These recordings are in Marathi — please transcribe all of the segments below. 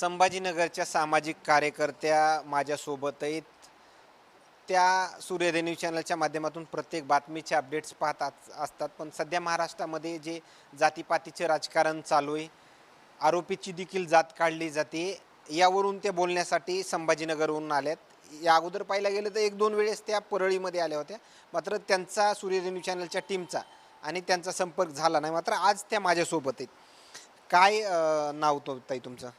संभाजीनगरच्या सामाजिक कार्यकर्त्या माझ्यासोबत आहेत त्या सूर्योदय न्यूज चॅनलच्या माध्यमातून प्रत्येक बातमीचे अपडेट्स पाहत असतात. पण सध्या महाराष्ट्रामध्ये जे जातीपातीचे राजकारण चालू आहे आरोपीची देखील जात काढली जाते. यावरून ते बोलण्यासाठी संभाजीनगरहून आल्यात या अगोदर पाहायला गेलं तर एक दोन वेळेस त्या परळीमध्ये आल्या होत्या. मात्र त्यांचा सूर्योदय न्यूज चॅनलच्या टीमचा आणि त्यांचा संपर्क झाला नाही. मात्र आज त्या माझ्यासोबत आहेत. काय नाव तो ताई तुमचं?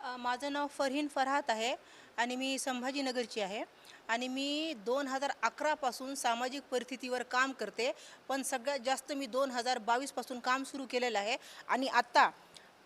माझं नाव फरहीन फरहात आहे आणि मी संभाजीनगरची आहे. आणि मी दोन हजार अकरापासून सामाजिक परिस्थितीवर काम करते पण सगळ्यात जास्त मी दोन हजार बावीसपासून काम सुरू केलेलं आहे. आणि आत्ता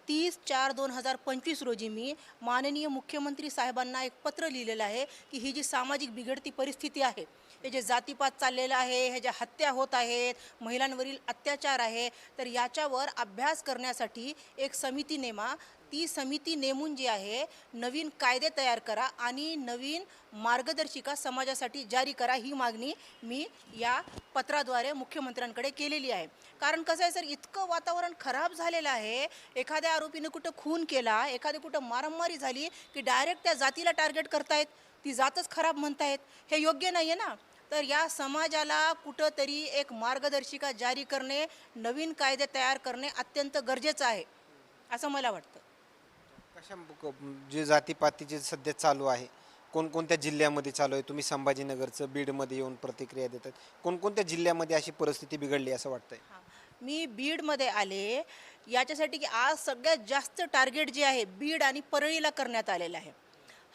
तीस चार दोन हजार पंचवीस रोजी मी माननीय मुख्यमंत्री साहेबांना एक पत्र लिहिलेलं आहे की ही जी सामाजिक बिघडती परिस्थिती आहे हे जे जातीपात चाललेलं आहे हे ज्या हत्या होत आहेत महिलांवरील अत्याचार आहे तर याच्यावर अभ्यास करण्यासाठी एक समिती नेमा ती समिती नेमून जी आहे नवीन कायदे तयार करा आणि नवीन मार्गदर्शिका समाजासाठी जारी करा ही मागणी मी या पत्राद्वारे मुख्यमंत्र्यांकडे केलेली आहे. कारण कसं आहे सर इतकं वातावरण खराब झालेलं आहे. एखाद्या आरोपीने कुठं खून केला एखादी कुठं मारामारी झाली की डायरेक्ट त्या जातीला टार्गेट करतायत ती जातच खराब म्हणतायत. हे योग्य नाही आहे ना? तर या समाजाला कुठंतरी एक मार्गदर्शिका जारी करणे नवीन कायदे तयार करणे अत्यंत गरजेचं आहे असं मला वाटतं. कशा जे जातीपातीचे सध्या चालू आहे कोणकोणत्या जिल्ह्यामध्ये चालू आहे? तुम्ही संभाजीनगरचं बीडमध्ये येऊन प्रतिक्रिया देतात. कोणकोणत्या जिल्ह्यामध्ये अशी परिस्थिती बिघडली असं वाटतंय? मी बीडमध्ये आले. याच्यासाठी की आज सगळ्यात जास्त टार्गेट जे आहे बीड आणि परळीला करण्यात आलेलं आहे.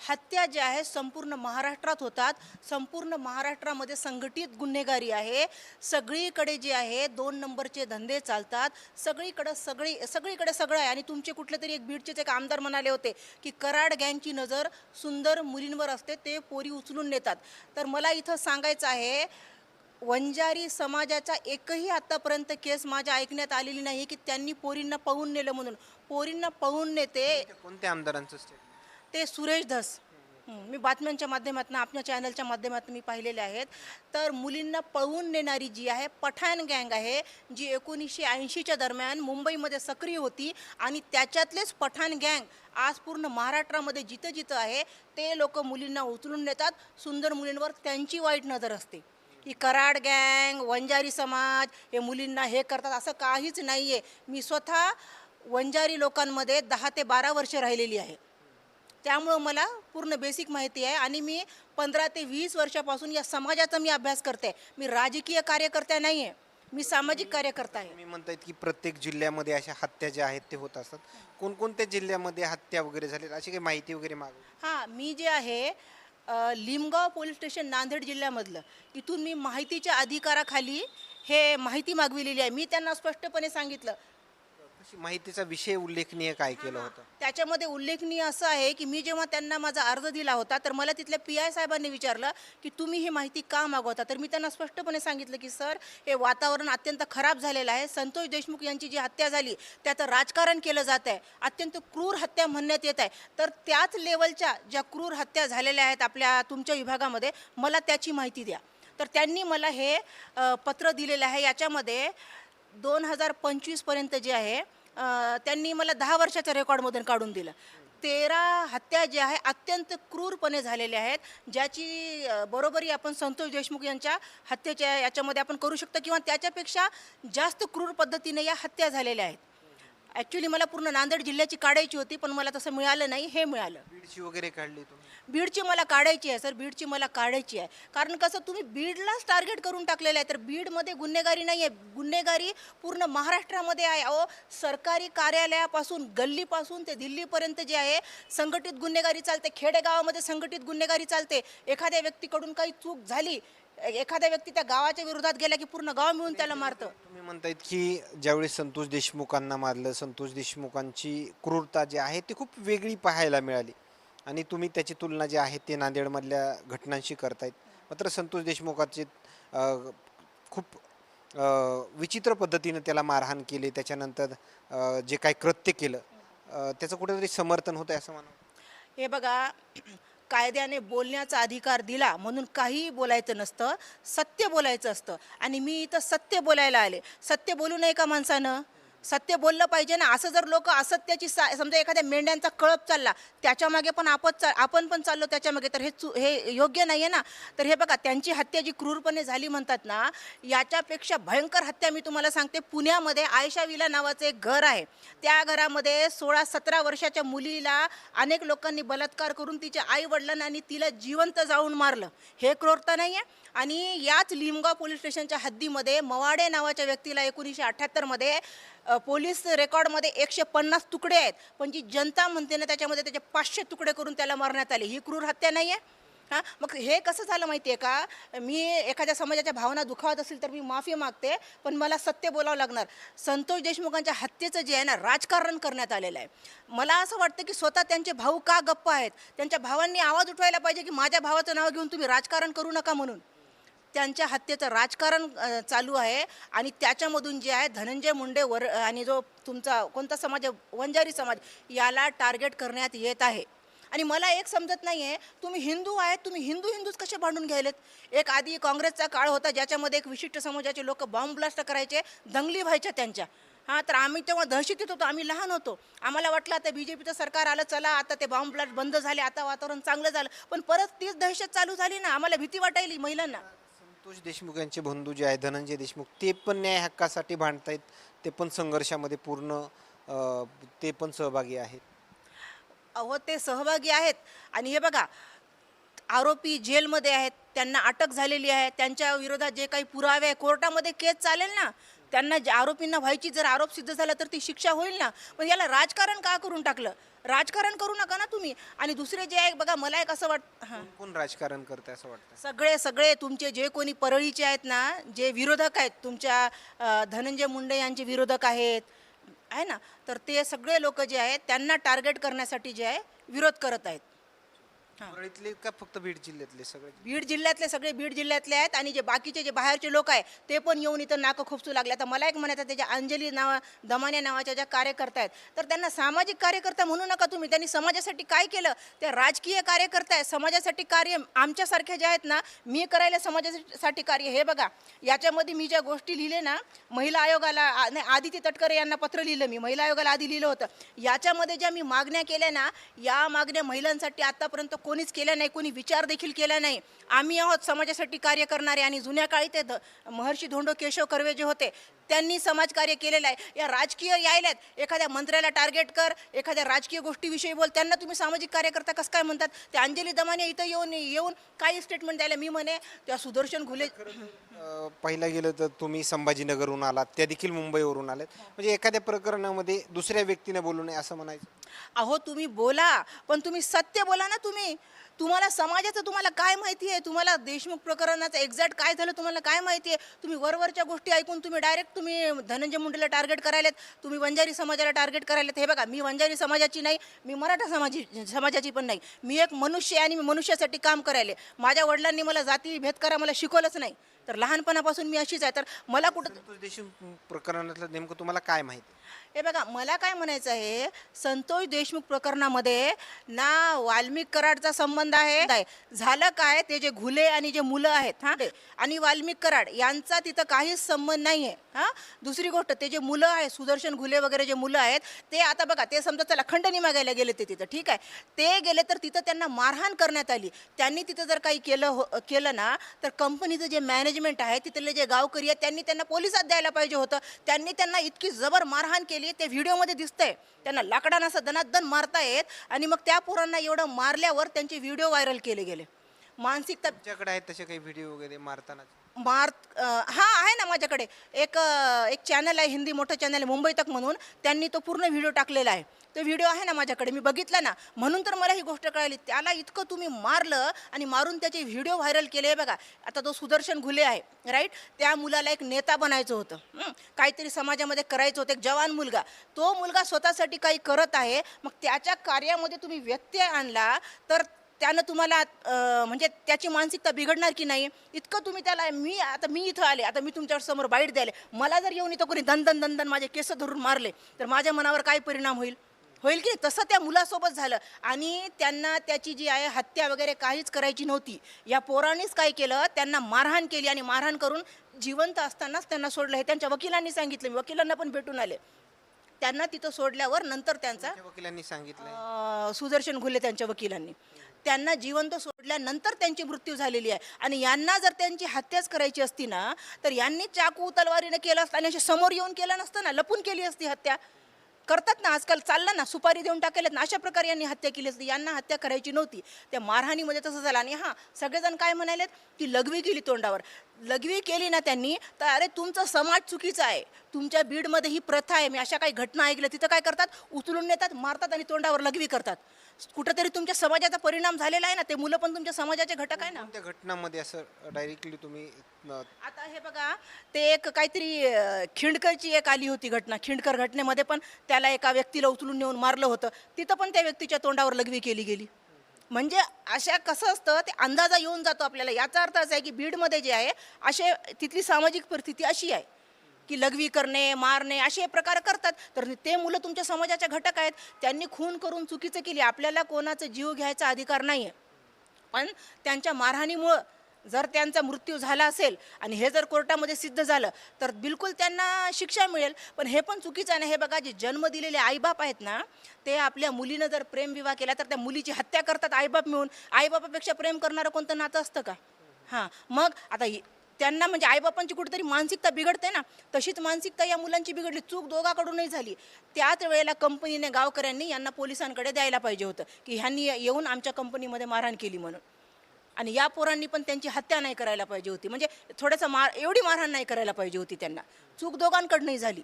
हत्या ज्या आहे संपूर्ण महाराष्ट्रात होतात. संपूर्ण महाराष्ट्रामध्ये संघटित गुन्हेगारी आहे. सगळीकडे जे आहे दोन नंबरचे धंदे चालतात. सगळीकडं सगळी सगळीकडे सगळं आहे. आणि तुमचे कुठले तरी एक बीडचेच एक आमदार म्हणाले होते की कराड गँगची नजर सुंदर मुलींवर असते ते पोरी उचलून नेतात. तर मला इथं सांगायचं आहे वंजारी समाजाचा एकही आतापर्यंत केस माझ्या ऐकण्यात आलेली नाही की त्यांनी पोरींना पळून नेलं म्हणून. पोरींना पळून नेते कोणत्या आमदारांचं स्टेट ते सुरेश धस. मी बातम्यांच्या माध्यमातून आपल्या चॅनलच्या माध्यमातून मी पाहिलेले आहेत. तर मुलींना पळवून नेणारी जी आहे पठाण गँग आहे जी एकोणीसशे ऐंशीच्या दरम्यान मुंबईमध्ये सक्रिय होती आणि त्याच्यातलेच पठाण गँग आज पूर्ण महाराष्ट्रामध्ये जिथं जिथं आहे ते लोक मुलींना उचलून नेतात. सुंदर मुलींवर त्यांची वाईट नजर असते. की कराड गँग वंजारी समाज हे मुलींना हे करतात असं काहीच नाही आहे मी स्वतः वंजारी लोकांमध्ये दहा ते बारा वर्ष राहिलेली आहे. त्यामुळं मला पूर्ण बेसिक माहिती आहे आणि मी पंधरा ते वीस वर्षापासून या समाजाचा मी अभ्यास करते. मी राजकीय कार्यकर्ता नाही आहे मी सामाजिक कार्यकर्ता आहे. तुम्ही म्हणतायत की प्रत्येक जिल्ह्यामध्ये अशा हत्या ज्या आहेत ते होत असतात. कोणकोणत्या जिल्ह्यामध्ये हत्या वगैरे झाल्या अशी काही माहिती वगैरे मागू हां मी जे आहे लिमगाव पोलीस स्टेशन नांदेड जिल्ह्यामधलं. इथून मी माहितीच्या अधिकाराखाली हे माहिती मागविलेली आहे. मी त्यांना स्पष्टपणे सांगितलं माहितीचा विषय उल्लेखनीय काय केलं होतं? त्याच्यामध्ये उल्लेखनीय असं आहे की मी जेव्हा त्यांना माझा अर्ज दिला होता तर मला तिथल्या पी आय साहेबांनी विचारलं की तुम्ही ही माहिती का मागवता? तर मी त्यांना स्पष्टपणे सांगितलं की सर हे वातावरण अत्यंत खराब झालेलं आहे. संतोष देशमुख यांची जी हत्या झाली त्याचं राजकारण केलं जात आहे. अत्यंत क्रूर हत्या म्हणण्यात येत आहे. तर त्याच लेवलच्या ज्या क्रूर हत्या झालेल्या आहेत आपल्या तुमच्या विभागामध्ये मला त्याची माहिती द्या. तर त्यांनी मला हे पत्र दिलेलं आहे. याच्यामध्ये दोन हजार पंचवीसपर्यंत जे आहे त्यांनी मला दहा वर्षाच्या रेकॉर्डमधून काढून दिलं. तेरा हत्या ज्या आहे अत्यंत क्रूरपणे झालेल्या आहेत ज्याची बरोबरी आपण संतोष देशमुख यांच्या हत्येच्या याच्यामध्ये आपण करू शकतो किंवा त्याच्यापेक्षा जास्त क्रूर पद्धतीने या हत्या झालेल्या आहेत. ॲक्च्युली मला पूर्ण नांदेड जिल्ह्याची काढायची होती पण मला तसं मिळालं नाही हे मिळालं. बीडची वगैरे काढली तुम्ही? बीडची मला काढायची आहे सर. बीडची मला काढायची आहे. कारण कसं तुम्ही बीडलाच टार्गेट करून टाकलेलं आहे तर बीडमध्ये गुन्हेगारी नाही आहे गुन्हेगारी पूर्ण महाराष्ट्रामध्ये आहे. अहो सरकारी कार्यालयापासून गल्लीपासून ते दिल्लीपर्यंत जे आहे संघटित गुन्हेगारी चालते. खेडेगावामध्ये संघटित गुन्हेगारी चालते. एखाद्या व्यक्तीकडून काही चूक झाली एखाद्या व्यक्ती त्या गावाच्या विरोधात गेला की पूर्ण गाव मिळून त्याला मारतं. तुम्ही म्हणतायत की ज्यावेळी संतोष देशमुखांना मारलं संतोष देशमुखांची क्रूरता जी आहे ती खूप वेगळी पाहायला मिळाली. आणि तुम्ही त्याची तुलना जी आहे ते नांदेडमधल्या घटनांशी करतायत. मात्र संतोष देशमुखाचे अं, खूप अं, विचित्र पद्धतीनं त्याला मारहाण केली. त्याच्यानंतर अं, जे काही कृत्य केलं अं, त्याचं कुठेतरी समर्थन होतं असं म्हणा. हे बघा कायद्याने बोलण्याचा अधिकार दिला म्हणून काहीही बोलायचं नसतं सत्य बोलायचं असतं. आणि मी इथं सत्य बोलायला आले. सत्य बोलू नये का माणसानं? सत्य बोललं पाहिजे ना असं जर लोक असत्याची सा समजा एखाद्या मेंढ्यांचा कळप चालला त्याच्यामागे पण आपण चा आपण पण चाललो त्याच्यामागे तर हे चु हे योग्य नाही आहे ना. तर हे बघा त्यांची हत्या जी क्रूरपणे झाली म्हणतात ना याच्यापेक्षा भयंकर हत्या मी तुम्हाला सांगते. पुण्यामध्ये आयशा विला नावाचं एक घर आहे. त्या घरामध्ये सोळा सतरा वर्षाच्या मुलीला अनेक लोकांनी बलात्कार करून तिच्या आई वडिलांना आणि तिला जिवंत जाळून मारलं. हे क्रूरता नाही आहे आणि याच लिमगाव पोलीस स्टेशनच्या हद्दीमध्ये मवाडे नावाच्या व्यक्तीला एकोणीसशे अठ्ठ्याहत्तरमध्ये पोलीस रेकॉर्डमध्ये एकशे पन्नास तुकडे आहेत. पण जी जनता म्हणते ना त्याच्यामध्ये त्याचे पाचशे तुकडे करून त्याला मारण्यात आले. ही क्रूर हत्या नाही आहे हां? मग हे कसं झालं माहिती आहे का? मी एखाद्या समाजाच्या भावना दुखावत असेल तर मी माफी मागते पण मला सत्य बोलावं लागणार. संतोष देशमुखांच्या हत्येचं जे आहे ना राजकारण करण्यात आलेलं आहे. मला असं वाटतं की स्वतः त्यांचे भाऊ का गप्प आहेत? त्यांच्या भावांनी आवाज उठवायला पाहिजे की माझ्या भावाचं नाव घेऊन तुम्ही राजकारण करू नका म्हणून. त्यांच्या हत्येचं राजकारण चालू आहे आणि त्याच्यामधून जे आहे धनंजय मुंडे वर आणि जो तुमचा कोणता समाज आहे? वंजारी समाज याला टार्गेट करण्यात येत आहे. आणि मला एक समजत नाही आहे तुम्ही हिंदू आहेत तुम्ही हिंदू हिंदूच कसे भांडून घ्यायलेत? एक आधी काँग्रेसचा काळ होता ज्याच्यामध्ये एक विशिष्ट समाजाचे लोक बॉम्ब ब्लास्ट करायचे दंगली व्हायच्या त्यांच्या. हां तर आम्ही तेव्हा दहशतीत होतो आम्ही लहान होतो. आम्हाला वाटलं आता बी जे पीचं सरकार आलं चला आता ते बॉम्ब ब्लास्ट बंद झाले आता वातावरण चांगलं झालं. पण परत तीच दहशत चालू झाली ना आम्हाला भीती वाटायली महिलांना. संतोष देशमुख यांचे बंधू जे आहे धनंजय देशमुख ते पण न्याय हक्कासाठी भांडतायत. ते पण संघर्षामध्ये पूर्ण अ, ते पण सहभागी आहेत. अहो ते सहभागी आहेत. आणि हे बघा आरोपी जेलमध्ये आहेत त्यांना अटक झालेली आहे. त्यांच्या विरोधात जे काही पुरावे आहे कोर्टामध्ये केस चालेल ना? त्यांना जे आरोपींना व्हायची जर आरोप सिद्ध झाला तर ती शिक्षा होईल ना? पण याला राजकारण का करून टाकलं? राजकारण करू नका ना तुम्ही. आणि दुसरे जे आहे बघा मला एक असं वाट हां. कोण राजकारण करते असं वाटतं सगळे सगळे तुमचे जे कोणी परळीचे आहेत ना जे विरोधक आहेत तुमच्या अ, धनंजय मुंडे यांचे विरोधक आहेत आहे ना? तर ते सगळे लोक जे आहेत त्यांना टार्गेट करण्यासाठी जे आहे विरोध करत आहेत. परळीतले का फक्त बीड जिल्ह्यातले सगळे? बीड जिल्ह्यातले सगळे बीड जिल्ह्यातले आहेत आणि जे बाकीचे जे बाहेरचे लोक आहेत ते पण येऊन इथं नाकं खुपसू लागले. आता मला एक म्हणायचं त्याच्या अंजली नावा दमाने नावाच्या ज्या कार्यकर्त्या आहेत तर त्यांना सामाजिक कार्यकर्ता म्हणू नका तुम्ही. त्यांनी समाजासाठी काय केलं? त्या राजकीय कार्यकर्ता आहेत. समाजासाठी कार्य आमच्यासारख्या ज्या आहेत ना मी करायला समाजासाठी कार्य. हे बघा याच्यामध्ये मी ज्या गोष्टी लिहिले ना महिला आयोगाला नाही आदिती तटकरे यांना पत्र लिहिलं मी. महिला आयोगाला आधी लिहिलं होतं. याच्यामध्ये ज्या मी मागण्या केल्या ना या मागण्या महिलांसाठी आतापर्यंत कोणीच केलं नाही कोणी विचार देखील केला नाही. आम्ही आहोत समाजासाठी कार्य करणारे आणि जुन्या काळी ते ध महर्षी धोंडो केशव कर्वे जे होते त्यांनी समाजकार्य केलेलं आहे. या राजकीय यायल्यात. एखाद्या मंत्र्याला टार्गेट कर एखाद्या राजकीय गोष्टीविषयी बोल. त्यांना तुम्ही सामाजिक कार्यकर्ता कसं काय म्हणतात? ते अंजली दमाने इथं येऊन येऊन काही स्टेटमेंट द्यायला मी म्हणे त्या सुदर्शन घुले पाहिलं गेलं तर तुम्ही संभाजीनगरहून आलात. त्या देखील मुंबईवरून आलेत. म्हणजे एखाद्या प्रकरणामध्ये दुसऱ्या व्यक्तीने बोलू नये असं म्हणायचं? अहो तुम्ही बोला. पण तुम्ही सत्य बोला ना तुम्ही. तुम्हाला समाजाचं तुम्हाला काय माहिती आहे? तुम्हाला देशमुख प्रकरणाचं एक्झॅक्ट काय झालं तुम्हाला काय माहिती आहे? तुम्ही वरवरच्या गोष्टी ऐकून तुम्ही डायरेक्ट तुम्ही धनंजय मुंडेला टार्गेट करायलेत. तुम्ही वंजारी समाजाला टार्गेट करायलेत. हे बघा मी वंजारी समाजाची नाही मी मराठा समाजी समाजाची पण नाही. मी एक मनुष्य आहे आणि मी मनुष्यासाठी काम करायले. माझ्या वडिलांनी मला जाती भेद करा मला शिकवलंच नाही. तर लहानपणापासून मी अशीच आहे. तर मला कुठं संतोष देशमुख प्रकरणातलं नेमकं तुम्हाला काय माहिती? हे बघा मला काय म्हणायचं आहे संतोष देशमुख प्रकरणामध्ये ना वाल्मिक कराडचा संबंध आहे. आहे. झालं काय ते जे घुले आणि जे मुलं आहेत हां? आणि वाल्मिक कराड यांचा तिथं काहीच संबंध नाही आहे हां? दुसरी गोष्ट ते जे मुलं आहेत सुदर्शन घुले वगैरे जे मुलं आहेत ते आता बघा ते समजा चला खंडणी मागायला गेले ते तिथं ठीक आहे? ते गेले तर तिथं त्यांना मारहाण करण्यात आली. त्यांनी तिथं जर काही केलं हो केलं ना तर कंपनीचं जे मॅनेजमेंट आहे तिथले जे गावकरी आहेत त्यांनी त्यांना पोलिसात द्यायला पाहिजे होतं. त्यांनी त्यांना इतकी जबर मारहाण केली ते व्हिडिओमध्ये दिसतंय. त्यांना लाकडानं असं दनादन मारतायत आणि मग त्या पोरांना एवढं मारल्यावर त्यांचे व्हिडिओ व्हायरल केले गेले. मानसिकता तुमच्याकडे आहेत तसे काही व्हिडिओ वगैरे मारताना मार हा आहे ना माझ्याकडे. एक एक चॅनल आहे हिंदी मोठं चॅनल आहे मुंबई तक म्हणून. त्यांनी तो पूर्ण व्हिडिओ टाकलेला आहे. तो व्हिडिओ आहे ना माझ्याकडे. मी बघितला ना. म्हणून तर मला ही गोष्ट कळाली. त्याला इतकं तुम्ही मारलं आणि मारून त्याचे व्हिडिओ व्हायरल केले. बघा आता तो सुदर्शन घुले आहे राईट त्या मुलाला एक नेता बनायचं होतं. काहीतरी समाजामध्ये करायचं होतं. एक जवान मुलगा. तो मुलगा स्वतःसाठी काही करत आहे. मग त्याच्या कार्यामध्ये तुम्ही व्यत्यय आणला तर त्यानं तुम्हाला म्हणजे त्याची मानसिकता बिघडणार की नाही इतकं तुम्ही त्याला मी आता मी इथं आले आता मी तुमच्यावर समोर बाईट द्यायला. मला जर येऊन इथं कोणी दंदन दंदन माझे केस धरून मारले तर माझ्या मनावर काय परिणाम होईल? होईल की? तसं त्या मुलासोबत झालं आणि त्यांना त्याची जी आहे हत्या वगैरे काहीच करायची नव्हती. या पोरांनीच काय केलं? त्यांना मारहाण केली आणि मारहाण करून जिवंत असतानाच त्यांना सोडलं. हे त्यांच्या वकिलांनी सांगितलं. वकिलांना पण भेटून आले. त्यांना तिथं सोडल्यावर नंतर त्यांचा तुमच्या वकिलांनी सांगितलंय. अ, सुदर्शन घुले त्यांच्या वकिलांनी. त्यांना जिवंत सोडल्यानंतर त्यांची मृत्यू झालेली आहे. आणि यांना जर त्यांची हत्याच करायची असती ना तर यांनी चाकू तलवारीनं केलं असतं आणि अशा समोर येऊन केलं नसतं ना लपून केली असती हत्या. करतात ना आजकाल चाललं ना सुपारी देऊन टाकेलेत ना अशा प्रकारे यांनी हत्या केली असती. यांना हत्या करायची नव्हती. त्या मारहाणीमध्ये तसं झालं. आणि हां सगळेजण काय म्हणालेत? की लघवी केली तोंडावर. लघवी केली ना त्यांनी तर अरे तुमचा समाज चुकीचा आहे. तुमच्या बीडमध्ये ही प्रथा आहे. मी अशा काही घटना ऐकल्या तिथं काय करतात? उचलून नेतात मारतात आणि तोंडावर लघवी करतात. कुठंतरी तुमच्या समाजाचा परिणाम झालेला आहे ना ते मुलं पण तुमच्या समाजाचे घटक आहे ना? कोणत्या घटनांमध्ये असं डायरेक्टली तुम्ही अं, आता हे बघा ते एक काहीतरी अं, खिंडकरची एक आली होती घटना. खिंडकर घटनेमध्ये पण त्याला एका व्यक्तीला उचलून नेऊन मारलं होतं. तिथं पण त्या व्यक्तीच्या तोंडावर लघवी केली गेली. म्हणजे अशा कसं असतं ते अंदाजा येऊन जातो आपल्याला. याचा अर्थ असा आहे की बीडमध्ये जे आहे असे तिथली सामाजिक परिस्थिती अशी आहे. की लघवी करणे मारणे असे प्रकार करतात. तर ते मुलं तुमच्या समाजाच्या घटक आहेत. त्यांनी खून करून चुकीचं केली. आपल्याला कोणाचा जीव घ्यायचा अधिकार नाही आहे पण त्यांच्या मारहाणीमुळं जर त्यांचा मृत्यू झाला असेल आणि हे जर कोर्टामध्ये सिद्ध झालं तर बिलकुल त्यांना शिक्षा मिळेल. पण हे पण चुकीचं आहे हे बघा जे जन्म दिलेले आईबाप आहेत ना ते आपल्या मुलीनं जर प्रेमविवाह केला तर त्या मुलीची हत्या करतात आईबाप मिळून. आईबापापेक्षा प्रेम करणारं कोणतं नातं असतं का? हां. मग आता त्यांना म्हणजे आईबापांची कुठेतरी मानसिकता बिघडते ना तशीच मानसिकता या मुलांची बिघडली चूक दोघाकडूनही झाली. त्याच वेळेला कंपनीने गावकऱ्यांनी यांना पोलिसांकडे द्यायला पाहिजे होतं की ह्यांनी येऊन आमच्या कंपनीमध्ये मारहाण केली म्हणून. आणि या पोरांनी पण त्यांची हत्या नाही करायला पाहिजे होती. म्हणजे थोडंसं मार एवढी मारहाण नाही करायला पाहिजे होती त्यांना. चूक दोघांकडनंही झाली.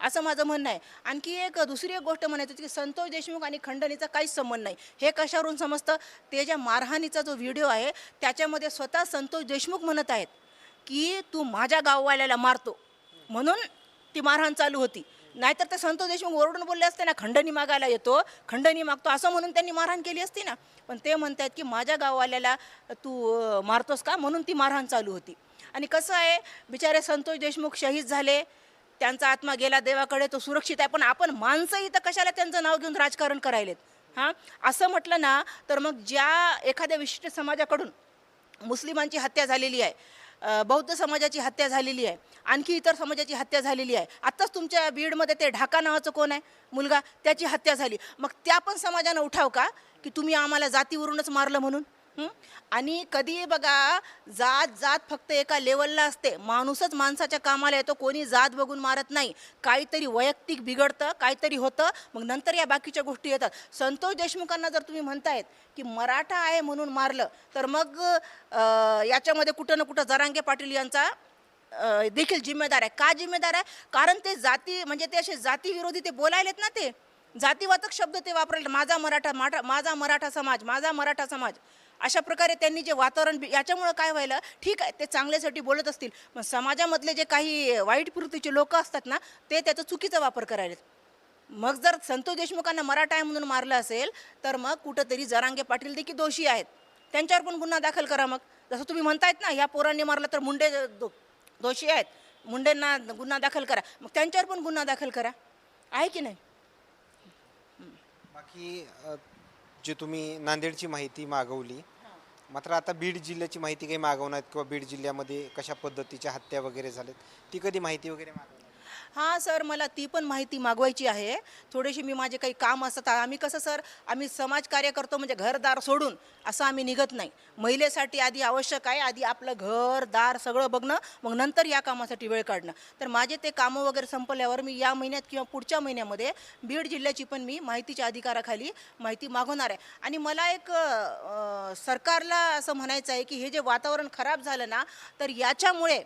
असं माझं म्हणणं आहे. आणखी एक दुसरी एक गोष्ट म्हणायची होती की संतोष देशमुख आणि खंडणीचा काहीच संबंध नाही. हे कशावरून समजतं? ते ज्या मारहाणीचा जो व्हिडिओ आहे त्याच्यामध्ये स्वतः संतोष देशमुख म्हणत आहेत. की तू माझ्या गाववाल्याला मारतो. म्हणून ती मारहाण चालू होती. नाहीतर ते संतोष देशमुख ओरडून बोलले असते ना खंडणी मागायला येतो खंडणी मागतो असं म्हणून त्यांनी मारहाण केली असती ना. पण ते म्हणतात की माझ्या गाववाल्याला तू मारतोस का? म्हणून ती मारहाण चालू होती. आणि कसं आहे बिचारे संतोष देशमुख शहीद झाले त्यांचा आत्मा गेला देवाकडे तो सुरक्षित आहे. पण आपण माणसं इथं कशाला त्यांचं नाव घेऊन राजकारण करायलेत? हां? असं म्हटलं ना तर मग ज्या एखाद्या विशिष्ट समाजाकडून मुस्लिमांची हत्या झालेली आहे बौद्ध समाजाची हत्या झालेली आहे. आणखी इतर समाजाची हत्या झालेली आहे. आत्ताच तुमच्या बीडमध्ये ते ढाका नावाचं कोण आहे? मुलगा त्याची हत्या झाली. मग त्या पण समाजानं उठाव का? की तुम्ही आम्हाला जातीवरूनच मारलं म्हणून? हं? आणि कधी बघा जात जात फक्त एका लेवलला असते. माणूसच माणसाच्या कामाला येतो कोणी जात बघून मारत नाही. काहीतरी वैयक्तिक बिघडतं काहीतरी होतं मग नंतर या बाकीच्या गोष्टी येतात. संतोष देशमुखांना जर तुम्ही म्हणतायत की मराठा आहे म्हणून मारलं तर मग अं, याच्यामध्ये कुठं ना कुठं जरांगे पाटील यांचा अं, देखील जिम्मेदार आहे. का जिम्मेदार आहे? कारण ते जाती म्हणजे ते असे जातीविरोधी ते बोलायलेत ना ते. जातीवाचक शब्द ते वापरले. माझा मराठा माठा माझा मराठा समाज माझा मराठा समाज. अशा प्रकारे त्यांनी जे वातावरण याच्यामुळं काय व्हायला? ठीक आहे ते चांगल्यासाठी बोलत असतील. पण समाजामधले जे काही वाईट प्रवृत्तीचे लोक असतात ना ते त्याचा चुकीचा वापर करायलेत. मग जर संतोष देशमुखांना मराठा आहे म्हणून मारलं असेल तर मग कुठंतरी जरांगे पाटील देखील दोषी आहेत. त्यांच्यावर पण गुन्हा दाखल करा मग. जसं तुम्ही म्हणतायत ना या पोरांनी मारलं तर मुंडे दो- दोषी आहेत. मुंडेंना गुन्हा दाखल करा. मग त्यांच्यावर पण गुन्हा दाखल करा. आहे की नाही? बाकी जे तुम्ही नांदेडची माहिती मागवली मात्र आता बीड जिल्ह्याची माहिती काही मागवणार किंवा बीड जिल्ह्यामध्ये कशा पद्धतीच्या हत्या वगैरे झाल्यात ती कधी माहिती वगैरे मागवणार? हां सर मला ती पण माहिती मागवायची आहे. थोडीशी मी माझे काही काम असतात. आम्ही कसं सर आम्ही समाजकार्य करतो म्हणजे घरदार सोडून असं आम्ही निघत नाही. महिलेसाठी आधी आवश्यक आहे आधी आपलं घर दार सगळं बघणं मग नंतर या कामासाठी वेळ काढणं. तर माझे ते कामं वगैरे संपल्यावर मी या महिन्यात किंवा पुढच्या महिन्यामध्ये बीड जिल्ह्याची पण मी माहितीच्या अधिकाराखाली माहिती मागवणार आहे. आणि मला एक सरकारला असं म्हणायचं आहे की हे जे वातावरण खराब झालं ना तर याच्यामुळे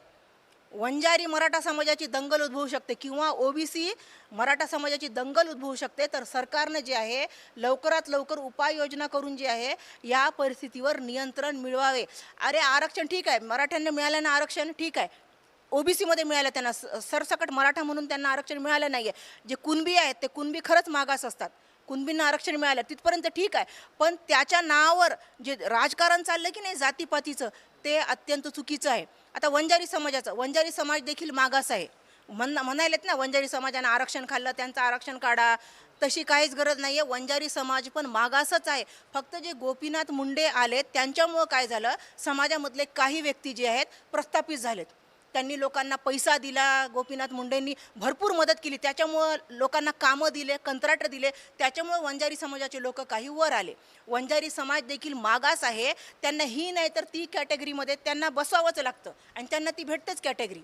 वंजारी मराठा समाजाची दंगल उद्भवू शकते किंवा ओबीसी मराठा समाजाची दंगल उद्भवू शकते तर सरकारनं जे आहे लवकरात लवकर उपाययोजना करून जे आहे या परिस्थितीवर नियंत्रण मिळवावे. अरे आरक्षण ठीक आहे मराठ्यांना मिळालं ना आरक्षण ठीक आहे. ओबीसीमध्ये मिळालं त्यांना स- सरसकट मराठा म्हणून त्यांना आरक्षण मिळालं नाही आहे जे कुणबी आहेत ते कुणबी खरंच मागास असतात. कुणबींना आरक्षण मिळालं तिथपर्यंत ठीक आहे. पण त्याच्या नावावर जे राजकारण चाललं की नाही जातीपातीचं ते अत्यंत चुकीचं आहे. आता वंजारी समाजाचं वंजारी समाज देखील मागास आहे. म्हण म्हणायलेत ना वंजारी समाजानं आरक्षण खाल्लं त्यांचं आरक्षण काढा. तशी काहीच गरज नाही आहे वंजारी समाज पण मागासच आहे. फक्त जे गोपीनाथ मुंडे आलेत त्यांच्यामुळं काय झालं? समाजामधले काही व्यक्ती जे आहेत प्रस्थापित झालेत. त्यांनी लोकांना पैसा दिला गोपीनाथ मुंडेंनी भरपूर मदत केली. त्याच्यामुळं लोकांना कामं दिले कंत्राट दिले. त्याच्यामुळं वंजारी समाजाचे लोक काही वर आले. वंजारी समाज देखील मागास आहे. त्यांना ही नाही तर ती कॅटेगरीमध्ये त्यांना बसवावंच लागतं. आणि त्यांना ती भेटतेच कॅटेगरी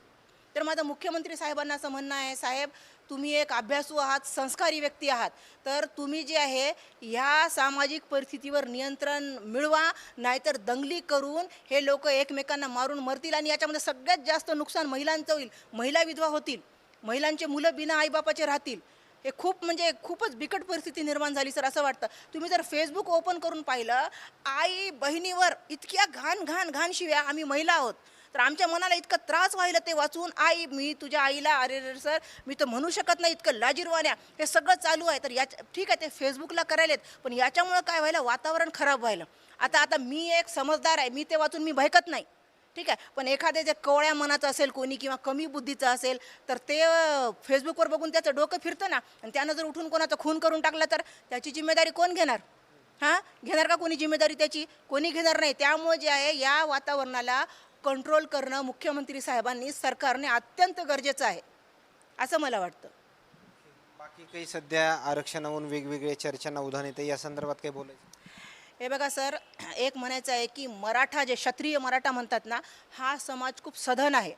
तर माझं मुख्यमंत्री साहेबांना असं म्हणणं आहे साहेब तुम्ही एक अभ्यासू आहात संस्कारी व्यक्ती आहात. तर तुम्ही जे आहे ह्या सामाजिक परिस्थितीवर नियंत्रण मिळवा नाहीतर दंगली करून हे लोक एकमेकांना मारून मरतील आणि याच्यामध्ये सगळ्यात जास्त नुकसान महिलांचं होईल. महिला विधवा होतील. महिलांचे मुलं बिना आईबापाचे राहतील. हे खूप म्हणजे खूपच बिकट परिस्थिती निर्माण झाली सर असं वाटतं. तुम्ही जर फेसबुक ओपन करून पाहिलं आई बहिणीवर इतक्या घाण घाण घाण शिव्या आम्ही महिला आहोत. तर आमच्या मनाला इतका त्रास व्हायला ते वाचून आई मी तुझ्या आईला अरे रे सर मी तर म्हणू शकत नाही इतकं लाजीरवाण्या. हे सगळं चालू आहे. तर याच्या ठीक आहे ते फेसबुकला करायलेत पण याच्यामुळं काय व्हायला वातावरण खराब व्हायला. आता आता मी एक समजदार आहे मी ते वाचून मी भयकत नाही. ठीक आहे पण एखाद्या जे कवळ्या मनाचं असेल कोणी किंवा कमी बुद्धीचं असेल तर ते फेसबुकवर बघून त्याचं डोकं फिरतं ना आणि त्यानं जर उठून कोणाचा खून करून टाकला तर त्याची जिम्मेदारी कोण घेणार? हां? घेणार का कोणी जिम्मेदारी त्याची? कोणी घेणार नाही. त्यामुळे जे आहे या वातावरणाला कंट्रोल करणं मुख्यमंत्री साहेबांनी सरकारने अत्यंत गरजेचं आहे असं मला वाटतं बाकी काही सध्या आरक्षणावरून वेगवेगळ्या चर्चांना उधाण येते या संदर्भात काही बोलायचं हे बघा सर एक म्हणायचं आहे की मराठा जे क्षत्रिय मराठा म्हणतात ना हा समाज खूप सधन आहे?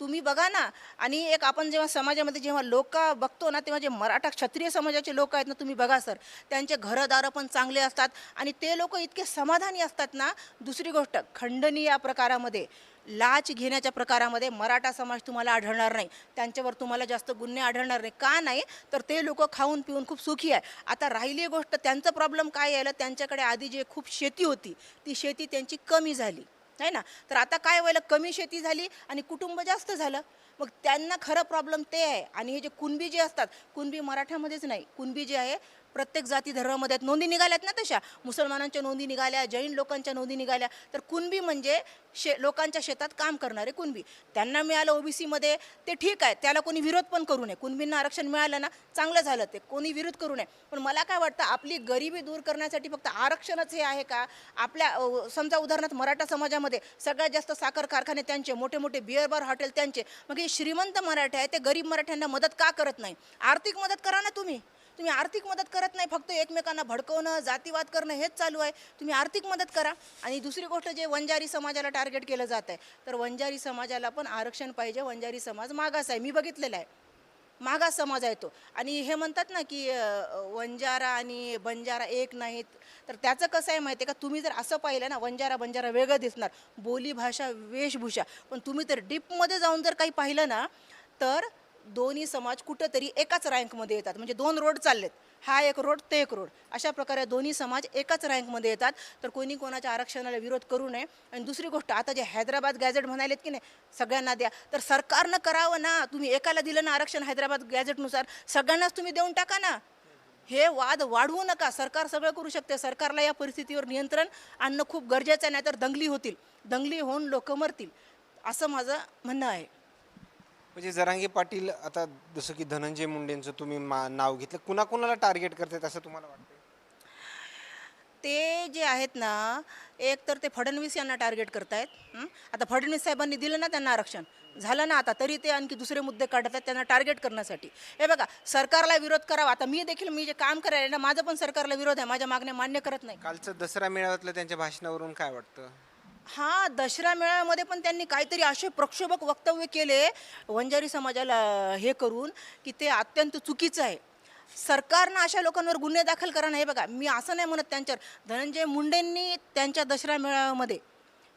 तुम्ही बघा ना. आणि एक आपण जेव्हा समाजामध्ये जेव्हा लोक बघतो ना तेव्हा जे मराठा क्षत्रिय समाजाचे लोक आहेत ना तुम्ही बघा सर. त्यांचे घरदारं पण चांगले असतात आणि ते लोक इतके समाधानी असतात ना. दुसरी गोष्ट खंडनीय या प्रकारामध्ये लाच घेण्याच्या प्रकारामध्ये मराठा समाज तुम्हाला आढळणार नाही. त्यांच्यावर तुम्हाला जास्त गुन्हे आढळणार नाही. का नाही? तर ते लोक खाऊन पिऊन खूप सुखी आहे. आता राहिली गोष्ट त्यांचं प्रॉब्लेम काय यायला? त्यांच्याकडे आधी जे खूप शेती होती ती शेती त्यांची कमी झाली. नाही ना? तर आता काय व्हायला? कमी शेती झाली आणि कुटुंब जास्त झालं. मग त्यांना खरं प्रॉब्लेम ते आहे. आणि हे जे कुणबी जे असतात कुणबी मराठ्यामध्येच नाही. कुणबी जे आहे प्रत्येक जाती धर्मामध्ये आहेत. नोंदी निघाल्यात ना तशा. मुसलमानांच्या नोंदी निघाल्या जैन लोकांच्या नोंदी निघाल्या. तर कुणबी म्हणजे शे लोकांच्या शेतात काम करणारे कुणबी. त्यांना मिळालं ओबीसीमध्ये ते ठीक आहे. त्याला कोणी विरोध पण करू नये. कुणबींना आरक्षण मिळालं ना चांगलं झालं ते. कोणी विरोध करू नये. पण मला काय वाटतं आपली गरिबी दूर करण्यासाठी फक्त आरक्षणच हे आहे का? आपल्या समजा उदाहरणार्थ मराठा समाजामध्ये सगळ्यात जास्त साखर कारखाने त्यांचे मोठे मोठे बिअर बार हॉटेल त्यांचे. मग हे श्रीमंत मराठे आहे ते गरीब मराठ्यांना मदत का करत नाही? आर्थिक मदत करा ना तुम्ही. तुम्ही आर्थिक मदत करत नाही फक्त एकमेकांना भडकवणं जातीवाद करणं हेच चालू आहे. तुम्ही आर्थिक मदत करा. आणि दुसरी गोष्ट जे वंजारी समाजाला टार्गेट केलं जात आहे तर वंजारी समाजाला पण आरक्षण पाहिजे. वंजारी समाज मागास आहे. मी बघितलेला आहे. मागास समाज आहे तो. आणि हे म्हणतात ना की वंजारा आणि बंजारा एक नाहीत. तर त्याचं कसं आहे माहिती आहे का? तुम्ही जर असं पाहिलं ना वंजारा बंजारा वेगळं दिसणार. बोली भाषा वेशभूषा. पण तुम्ही तर डीपमध्ये जाऊन जर काही पाहिलं ना तर दोन्ही समाज कुठंतरी एकाच रँकमध्ये येतात. म्हणजे दोन रोड चाललेत. हा एक रोड ते एक रोड अशा प्रकारे दोन्ही समाज एकाच रँकमध्ये येतात. तर कोणी कोणाच्या आरक्षणाला विरोध करू नये. आणि दुसरी गोष्ट आता जे हैदराबाद गॅझेट म्हणालेत की नाही सगळ्यांना द्या. तर सरकारनं करावं ना. तुम्ही एकाला दिलं ना आरक्षण हैदराबाद गॅझेटनुसार सगळ्यांनाच तुम्ही देऊन टाका ना. हे वाद वाढवू नका. सरकार सगळं करू शकते. सरकारला या परिस्थितीवर नियंत्रण आणणं खूप गरजेचं आहे. नाहीतर दंगली होतील. दंगली होऊन लोक मरतील. असं माझं म्हणणं आहे. म्हणजे जरांगे पाटील आता जसं की धनंजय मुंडेंचं तुम्ही मा नाव घेतलं कुणाकुणाला टार्गेट करतात असं तुम्हाला वाटतं ते जे आहेत ना एक तर ते फडणवीस यांना टार्गेट करतायत. हं? आता फडणवीस साहेबांनी दिलं ना त्यांना आरक्षण. झालं ना आता तरी ते आणखी दुसरे मुद्दे काढत आहेत त्यांना टार्गेट करण्यासाठी. हे बघा सरकारला विरोध करावा. आता मी देखील मी जे काम करायला ना माझं पण सरकारला विरोध आहे. माझ्या मागण्या मान्य करत नाही. कालचं दसरा मेळाव्यातलं त्यांच्या भाषणावरून काय वाटतं? हा दसरा मेळाव्यामध्ये पण त्यांनी काहीतरी असे प्रक्षोभक वक्तव्य केले वंजारी समाजाला हे करून की ते अत्यंत चुकीचं आहे. सरकारनं अशा लोकांवर गुन्हे दाखल करा नाही बघा. मी असं नाही म्हणत त्यांच्यावर. धनंजय मुंडेंनी त्यांच्या दसरा मेळाव्यामध्ये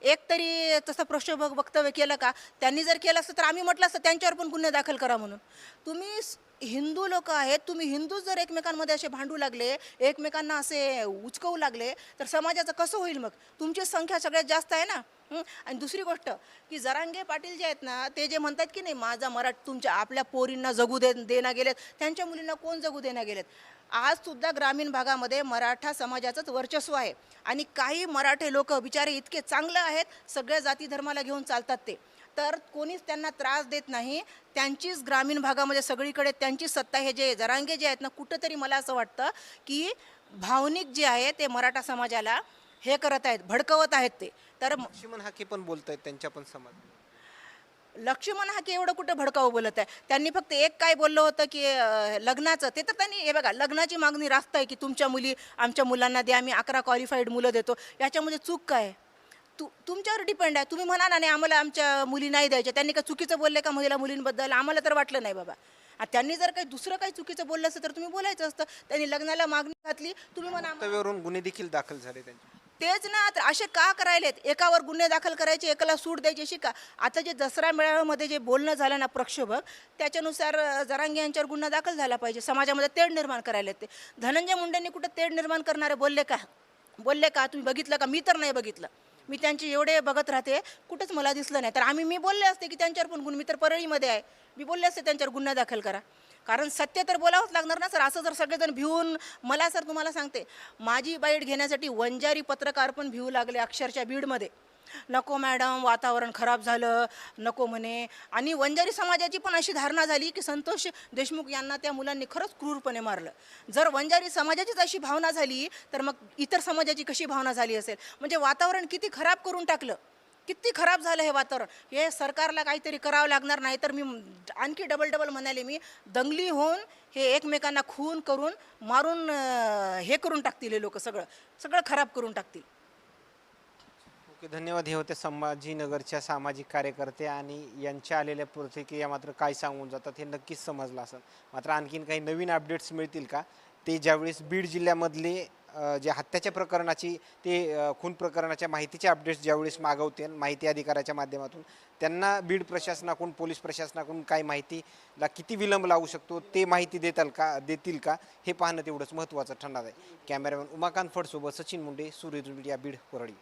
एक तरी तसं प्रक्षोभक वक्तव्य केलं का? त्यांनी जर केलं असतं तर आम्ही म्हटलं असतं त्यांच्यावर पण गुन्हे दाखल करा म्हणून. तुम्ही हिंदू लोक आहेत तुम्ही हिंदू जर एकमेकांमध्ये असे भांडू लागले एकमेकांना असे उचकवू लागले तर समाजाचं कसं होईल मग? तुमची संख्या सगळ्यात जास्त आहे ना? आणि दुसरी गोष्ट की जरांगे पाटील जे आहेत ना ते जे म्हणतात की नाही माझा मराठ तुमच्या आपल्या पोरींना जगू दे देण्या गेलेत त्यांच्या मुलींना कोण जगू देण्या गेलेत? आजसुद्धा ग्रामीण भागामध्ये मराठा समाजाचंच वर्चस्व आहे. आणि काही मराठे लोक बिचारे इतके चांगले आहेत सगळ्या जाती धर्माला घेऊन चालतात ते. तर कोणीच त्यांना त्रास देत नाही. त्यांचीच ग्रामीण भागामध्ये सगळीकडे त्यांचीच सत्ता हे जे जरांगे जे आहेत ना कुठंतरी मला असं वाटतं की भावनिक जे आहे ते मराठा समाजाला हे करत आहेत भडकवत आहेत ते. तर लक्ष्मण हाके पण बोलत आहेत त्यांच्या पण समाज लक्ष्मण हा की एवढं कुठं भडकावं बोलत आहे? त्यांनी फक्त एक काय बोललं होतं की लग्नाचं. ते तर त्यांनी हे बघा लग्नाची मागणी रास्त आहे की तुमच्या मुली आमच्या मुलांना द्या आम्ही अकरा क्वालिफाईड मुलं देतो. याच्यामध्ये चूक काय आहे? तुमच्यावर डिपेंड आहे. तुम्ही म्हणा ना नाही आम्हाला आमच्या मुली नाही द्यायच्या. त्यांनी काय चुकीचं बोलले का महिला मुलींबद्दल? आम्हाला तर वाटलं नाही बाबा. त्यांनी जर काही दुसरं काही चुकीचं बोललं असतं तर तुम्ही बोलायचं असतं. त्यांनी लग्नाला मागणी घातली. तुम्ही म्हणा गुन्हे देखील दाखल झाले त्यांचे. तेच ना तर असे का करायलेत? एकावर गुन्हे दाखल करायचे एकाला सूट द्यायची अशी का आता जे दसरा मेळाव्यामध्ये जे बोलणं झालं ना प्रक्षोभक त्याच्यानुसार जरांगे यांच्यावर गुन्हा दाखल झाला पाहिजे. समाजामध्ये तेढ निर्माण करायला ते. धनंजय मुंडेंनी कुठं तेढ निर्माण करणारे बोलले का? बोलले का? तुम्ही बघितलं का? मी तर नाही बघितलं. मी त्यांचे एवढे बघत राहते कुठंच मला दिसलं नाही. तर आम्ही मी बोलले असते की त्यांच्यावर पण गुन्हे. मी तर परळीमध्ये आहे. मी बोलले असते त्यांच्यावर गुन्हा दाखल करा. कारण सत्य तर बोलावंच लागणार ना सर. असं जर सगळेजण भिवून मला सर तुम्हाला सांगते माझी बाईट घेण्यासाठी वंजारी पत्रकार पण भिवू लागले अक्षरशः बीडमध्ये. नको मॅडम वातावरण खराब झालं नको म्हणे. आणि वंजारी समाजाची पण अशी धारणा झाली की संतोष देशमुख यांना त्या मुलांनी खरंच क्रूरपणे मारलं. जर वंजारी समाजाचीच अशी भावना झाली तर मग इतर समाजाची कशी भावना झाली असेल? म्हणजे वातावरण किती खराब करून टाकलं. किती खराब झालं हे वातावरण. हे सरकारला काहीतरी करावं लागणार नाही तर मी आणखी डबल डबल म्हणाले मी दंगली होऊन हे एकमेकांना खून करून मारून हे करून टाकतील हे लोक सगळं. सगळं खराब करून टाकतील. ओके धन्यवाद. हे होते संभाजीनगरच्या सामाजिक कार्यकर्ते आणि यांच्या आलेल्या प्रतिक्रिया मात्र काय सांगून जातात हे नक्कीच समजलं असं मात्र आणखीन काही नवीन अपडेट्स मिळतील का? ते ज्यावेळेस बीड जिल्ह्यामधले जे हत्याच्या प्रकरणाची ते खून प्रकरणाच्या माहितीचे अपडेट्स ज्यावेळेस मागवते माहिती अधिकाऱ्याच्या माध्यमातून त्यांना बीड प्रशासनाकडून पोलीस प्रशासनाकडून काय माहितीला किती विलंब लावू शकतो ते माहिती देताल का देतील का हे पाहणं तेवढंच महत्त्वाचं ठरणार आहे. कॅमेरामॅन उमाकांत फडसोबत सचिन मुंडे सूर्य मीडिया बीड परळी